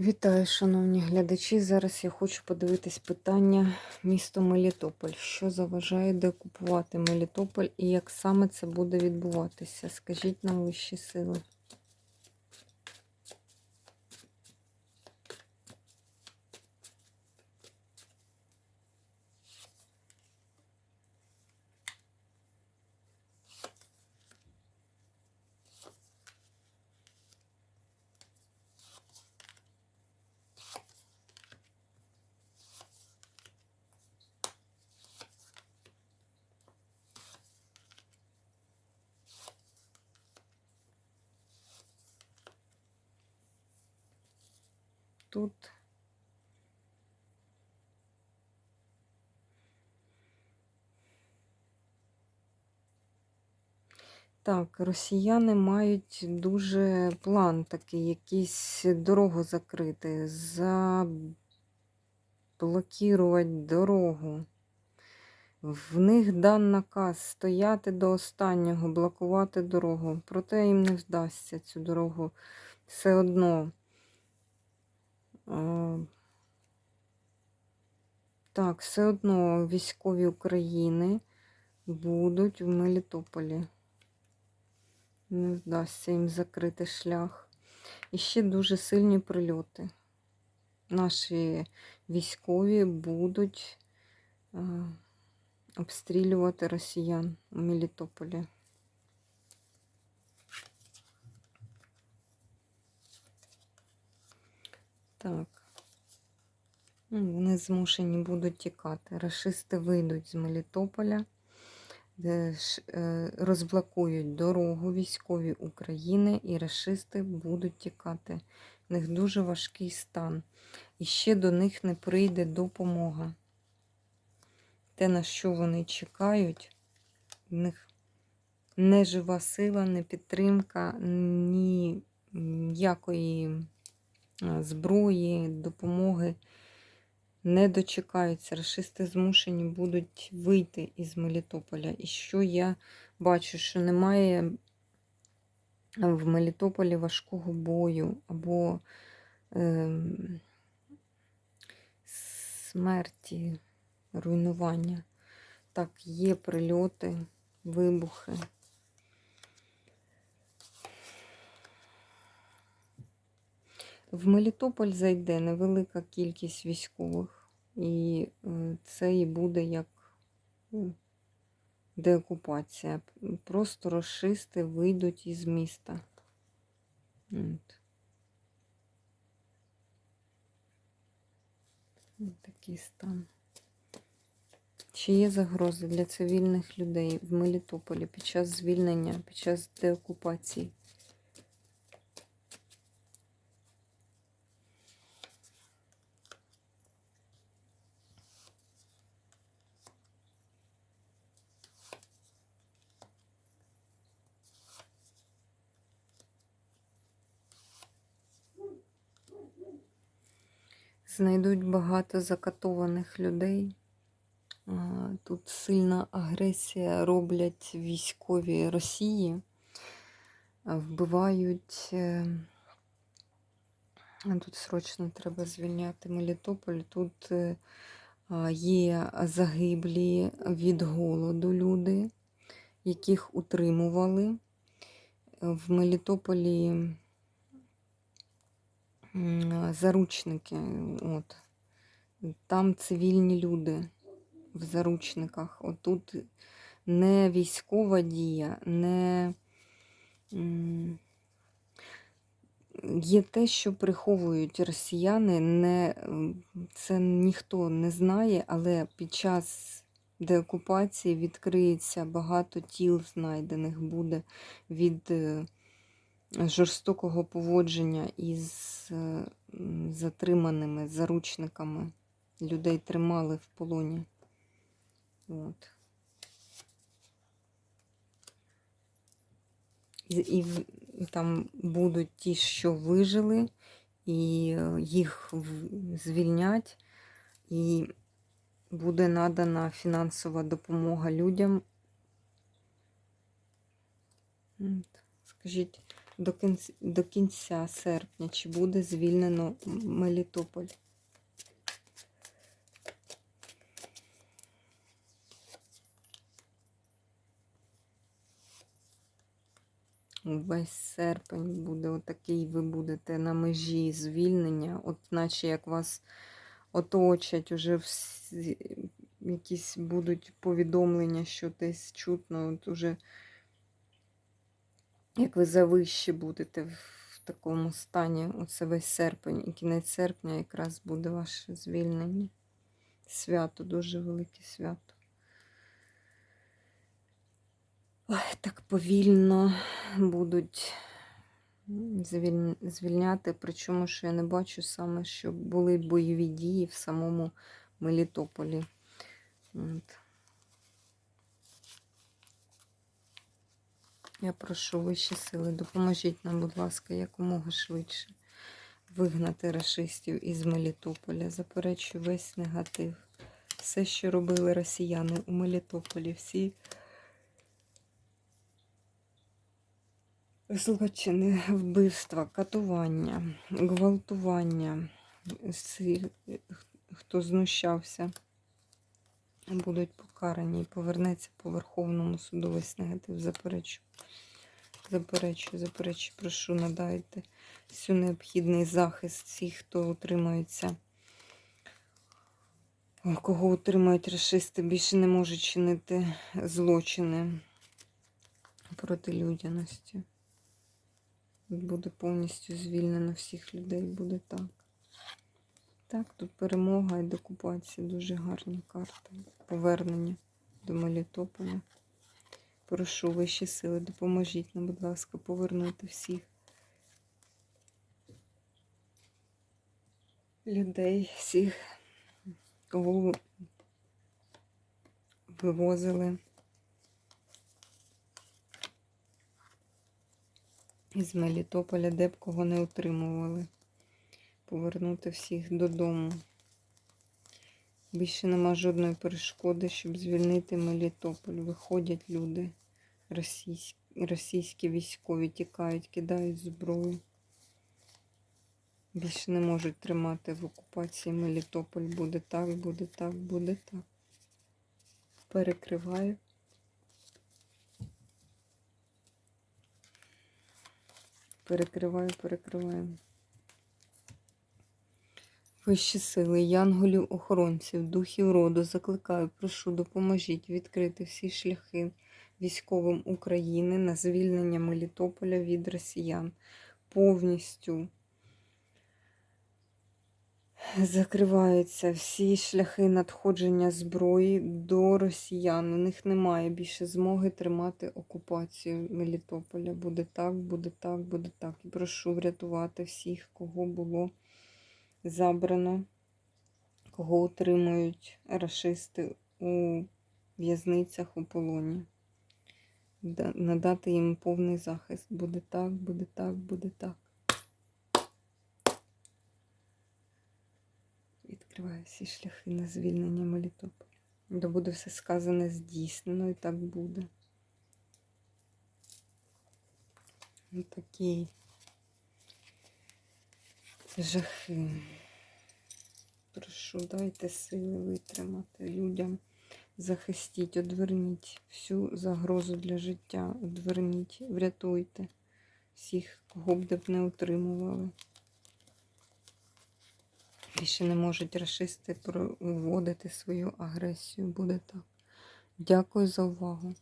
Вітаю, шановні глядачі. Зараз я хочу подивитись питання місто Мелітополь. Що заважає декупувати Мелітополь і як саме це буде відбуватися? Скажіть нам вищі сили. Тут Так, росіяни мають дуже план такий, якийсь дорогу закрити, заблокувати дорогу. В них дан наказ стояти до останнього, блокувати дорогу. Проте їм не вдасться цю дорогу все одно. Так, все одно військові України будуть в Мелітополі. Не вдасться їм закрити шлях. І ще дуже сильні прильоти. Наші військові будуть е, обстрілювати росіян у Мелітополі. Так. Ну, Вони змушені будуть тікати. Рашисти вийдуть з Мелітополя, е, розблокують дорогу військові України, і рашисти будуть тікати. В них дуже важкий стан. І ще до них не прийде допомога. Те, на що вони чекають, в них не жива сила, не підтримка, ніякої зброї, допомоги не дочекаються. Рашисти змушені будуть вийти із Мелітополя. І що я бачу, що немає в Мелітополі важкого бою або е, смерті, руйнування. Так, є прильоти, вибухи. В Мелітополь зайде невелика кількість військових, і е, це і буде як ну, деокупація. Просто розшисти вийдуть із міста. От. Ось такий стан. Чи є загрози для цивільних людей в Мелітополі під час звільнення, під час деокупації? Знайдуть багато закатованих людей. Тут сильна агресія роблять військові Росії, вбивають. е, Тут срочно треба звільняти Мелітополь. Тут е, є загиблі від голоду люди, яких утримували. В Мелітополі заручники. От. Там цивільні люди в заручниках. Отут не військова дія, не є те, що приховують росіяни, не, це ніхто не знає, але під час деокупації відкриється багато тіл знайдених буде від е, жорстокого поводження із е, затриманими заручниками. Людей тримали в полоні. От. І, там будуть ті, що вижили, і е, їх звільнять, і буде надана фінансова допомога людям. Скажіть, до кінця, до кінця серпня, чи буде звільнено Мелітополь? Весь серпень буде отакий, ви будете на межі звільнення, от наче як вас оточать, уже всі, якісь будуть повідомлення, що десь чутно, от уже як ви завище будете в такому стані, оце весь серпень і кінець серпня якраз буде ваше звільнення. Свято, дуже велике свято. Ой, так повільно будуть звіль- звільняти, причому що я не бачу саме, що були бойові дії в самому Мелітополі. От. Я прошу вищі сили, допоможіть нам, будь ласка, якомога швидше вигнати рашистів із Мелітополя. Заперечую весь негатив. Все, що робили росіяни у Мелітополі, всі злочини, вбивства, катування, гвалтування, хто знущався, будуть покарані і повернеться по Верховному суду весь негатив. Заперечую. Заперечую, заперечую, прошу, надайте всю необхідний захист всіх, хто утримується. Кого утримують расисти, більше не можуть чинити злочини проти людяності. Буде повністю звільнено всіх людей, буде так. Так, тут перемога і декупація, дуже гарні карти. Повернення до Мелітополя. Прошу вищі сили, допоможіть нам, будь ласка, повернути всіх людей, всіх, кого вивозили із Мелітополя, де б кого не утримували. Повернути всіх додому. Більше нема жодної перешкоди, щоб звільнити Мелітополь. Виходять люди, російські, російські військові тікають, кидають зброю. Більше не можуть тримати в окупації Мелітополь. Буде так, буде так, буде так. Перекриваю. Перекриваю, перекриваю. Вищі сили, янголів, охоронців, духів роду закликаю, прошу, допоможіть відкрити всі шляхи військовим України на звільнення Мелітополя від росіян. Повністю закриваються всі шляхи надходження зброї до росіян. У них немає більше змоги тримати окупацію Мелітополя. Буде так, буде так, буде так. І прошу врятувати всіх, кого було забрано, кого утримують рашисти у в'язницях у полоні. Надати їм повний захист. Буде так, буде так, буде так. Відкриваю всі шляхи на звільнення Мелітополя. Да буде все сказане здійснено і так буде. Такі жахи. Прошу, дайте сили витримати людям. Захистіть, одверніть всю загрозу для життя, одверніть, врятуйте всіх, кого б де б не утримували. Більше не можуть расисти проводити свою агресію. Буде так. Дякую за увагу.